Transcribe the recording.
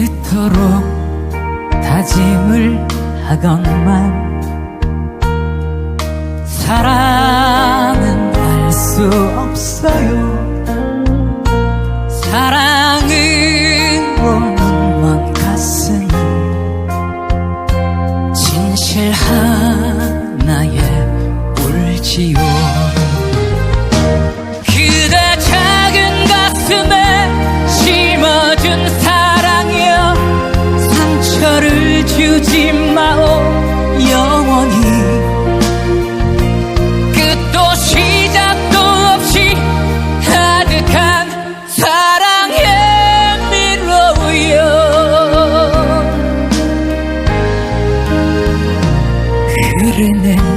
그토록 다짐을 하건만 사랑은 알 수 없어요. 사랑은 오는 먼 가슴 진실 하나에 울지요. yerine.